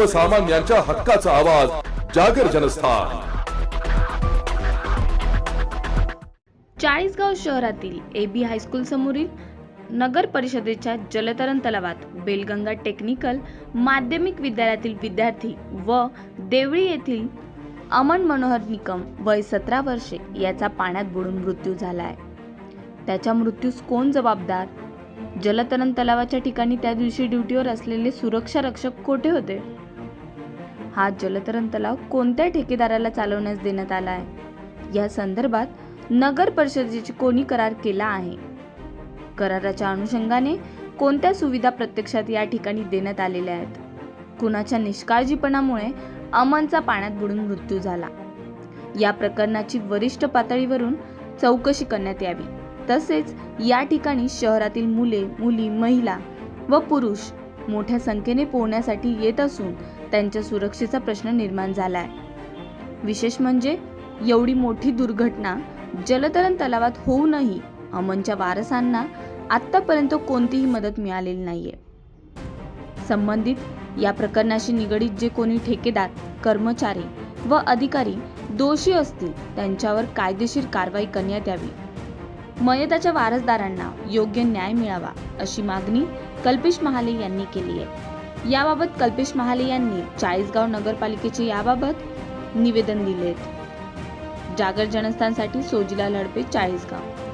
सर्वसामान्यांच्या हक्काचा आवाज जागर जनस्थान. चाळीसगाव शहरातील ए बी हायस्कूल समोरील नगर परिषदेच्या जलतरण तलावात बेलगंगा टेक्निकल माध्यमिक विद्यालयातील विद्यार्थी व देवळी येथील अमन मनोहर निकम वय सतरा वर्षे याचा पाण्यात बुडून मृत्यू झाला आहे त्याच्या मृत्यूस कोण जबाबदार? जलतरण तलावाच्या ठिकाणी त्या दिवशी ड्युटीवर असलेले सुरक्षा रक्षक कोठे होते? हा जलतरण तलाव कोणत्या ठेकेदाराला चालवण्यास देण्यात आला आहे? या संदर्भात नगर परिषदेची कोणी करार केला आहे? कराराच्या अनुषंगाने कोणत्या सुविधा प्रत्यक्षात या ठिकाणी देण्यात आलेल्या आहेत? कुणाच्या निष्काळजीपणामुळे अमनचा पाण्यात बुडून मृत्यू झाला? या प्रकरणाची वरिष्ठ पातळीवरून चौकशी करण्यात यावी. तसेच या ठिकाणी शहरातील मुले मुली महिला व पुरुष मोठ्या संख्येने पोहण्यासाठी येत असून त्यांच्या सुरक्षेचा प्रश्न निर्माण झाला आहे विशेष म्हणजे एवढी मोठी दुर्घटना जलतरण तलावात होऊनही अमनच्या वारसांना आत्तापर्यंत कोणतीही मदत मिळालेली नाहीये. संबंधित या प्रकरणाशी निगडीत जे कोणी ठेकेदार कर्मचारी व अधिकारी दोषी असतील त्यांच्यावर कायदेशीर कारवाई करण्यात यावी. मयताच्या वारसदारांना योग्य न्याय मिळावा अशी मागणी कल्पेश महाले यांनी केली आहे. याबाबत कल्पेश महाले यांनी चाळीसगाव नगरपालिकेचे याबाबत निवेदन दिले जागर जनस्थानसाठी सोजिला लडपे चाळीसगाव.